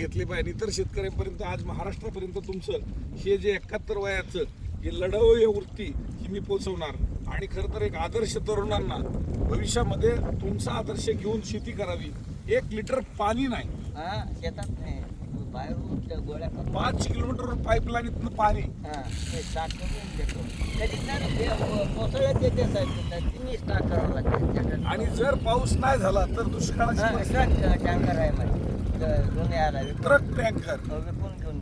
घेतले पाहिजे. इतर शेतकऱ्यांपर्यंत आज महाराष्ट्रापर्यंत तुमचं हे जे एकाहत्तर वयाचं हे लढाऊ वृत्ती ही मी पोचवणार. आणि खरं तर एक आदर्श तरुणांना भविष्यामध्ये तुमचा आदर्श घेऊन शेती करावी. एक लिटर पाणी नाही. शेतात नाही. बाहेरून त्या गोळ्या पाच किलोमीटर पाईपलाईनीतनं पाणी. हा ते स्टार्ट करून देतो. कधी नाही ते कोसळत येते साहेब तिन्ही स्टार्ट करावं लागते. आणि जर पाऊस नाही झाला तर दुष्काळाची हा, परिस्थिती. टँकर आहे माझे. तर घेऊन यायला विकून. ट्रक टँकर विकून घेऊन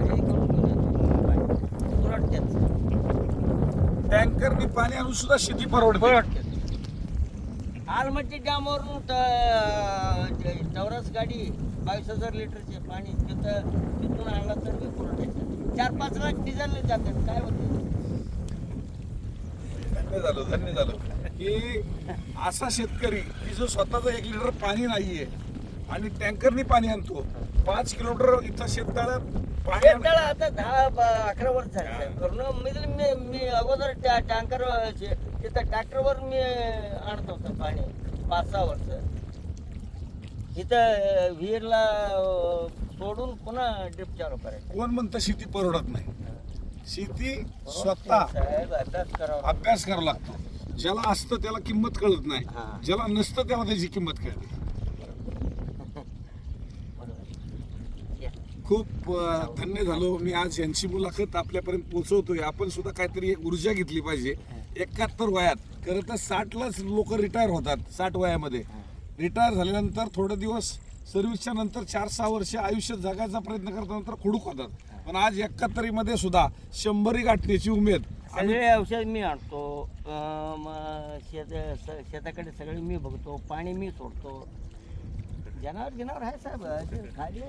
हे करून घेऊन येतो. पुरटतेच टँकरनी पाणी आणून सुद्धा शेती परवडते. पुरटतेच आलमट्टी डॅमवरून गाडी बावीस हजार लिटरचे पाणी तिथं तिथून आणलं तर मी पुरवठायचं चार पाच लाख डिझेल जातात. काय होते? धन्य झालं धन्य झालं. की असा शेतकरी की जो स्वतःचं एक लिटर पाणी नाहीये आणि टँकरनी पाणी आणतो. पाच किलोमीटर इथं शेततळ्यात पाणी आण- शेततळं आता दहा ब- अकरा वर्ष झाले साहेब. करून मी मी मी अगोदर टँकर तिथं ट्रॅक्टरवर मी आणत होतो पाणी. पाच सहा वर्ष. इथं विहीरला सोडून पुन्हा ड्रिप चालू करायचं. कोण म्हणतं शेती परवडत नाही? शेती स्वतः साहेब अभ्यास करावा अभ्यास करावा लागतो. ज्याला असतं त्याला किंमत कळत नाही. हा. ज्याला नसतं त्याला त्याची किंमत कळते खूप अं, धन्य झालो. मी आज यांची मुलाखत आपल्यापर्यंत पोहोचवतोय. आपण सुद्धा काहीतरी एक ऊर्जा घेतली पाहिजे. एकाहत्तर वयात. खरं तर साठलाच लोक रिटायर होतात साठ वयामध्ये. रिटायर झाल्यानंतर थोडे दिवस सर्व्हिसच्या नंतर चार सहा वर्ष आयुष्य जगायचा प्रयत्न करतानंतर खुडूक होतात. पण आज एकाहत्तरीमध्ये सुद्धा शंभरी गाठण्याची उमेद सगळे औषध मी आणतो शेत स- शेताकडे सगळे मी बघतो पाणी मी सोडतो. जनावर जनावर आहे साहेब खाली